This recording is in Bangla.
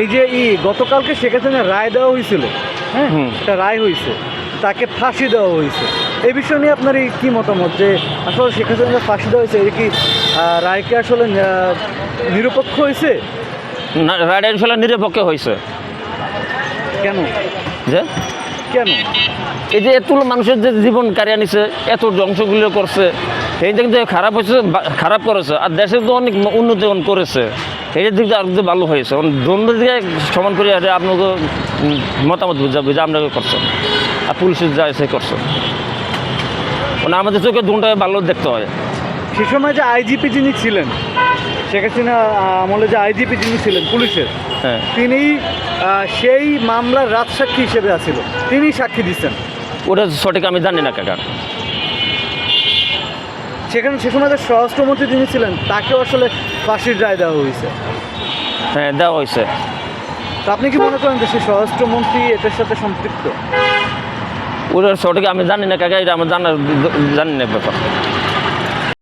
এই যে ই গতকালকে শেখ রায় দেওয়া হয়েছিল। হ্যাঁ। একটা রায় হয়েছে। তাকে ফাঁসি দেওয়া হয়েছে। এই বিষয় নিয়ে আপনার এই কী মতামত যে আসলে শেখ হাসিনা ফাঁসি দেওয়া হয়েছে এটা কি রায়কে আসলে নিরপেক্ষ হয়েছে? না রাইড আসলে নিরপেক্ষ হয়েছে। কেন? যে? কেন? এই যে এতগুলো মানুষের যে জীবন কারিয়ে নিছে এত ধ্বংসগুলো করছে এই দিক খারাপ হয়েছে খারাপ করেছে আর দেশে তো অনেক উন্নতি করেছে। এই দিক আর একটু ভালো হয়েছে। দ্বন্দ্ব দিকে সমান করে আর আপনাকে মতামত বুঝাবে যে আপনাকে করছে। আর পুলিশের যা এসে করছে। মানে আমাদের চোখে দুটা ভালো দেখতে হয়। সে সময় যে আইজিপি যিনি ছিলেন শেখ হাসিনা আমলে যে আইজিপি যিনি ছিলেন পুলিশের হ্যাঁ। তিনি সেই মামলার রাজসাক্ষী হিসেবে আছিল। তিনি সাক্ষী দিচ্ছেন। ওটা সঠিক আমি জানি না কাকা। সেখানে সে সময় যে স্বরাষ্ট্রমন্ত্রী তিনি ছিলেন তাকেও আসলে ফাঁসির রায় দেওয়া হয়েছে। হ্যাঁ দেওয়া হয়েছে। তো আপনি কি মনে করেন যে সেই স্বরাষ্ট্রমন্ত্রী এটার সাথে সম্পৃক্ত? ওটা সঠিক আমি জানি না কাকা এটা আমার জানার জানি না ব্যাপার।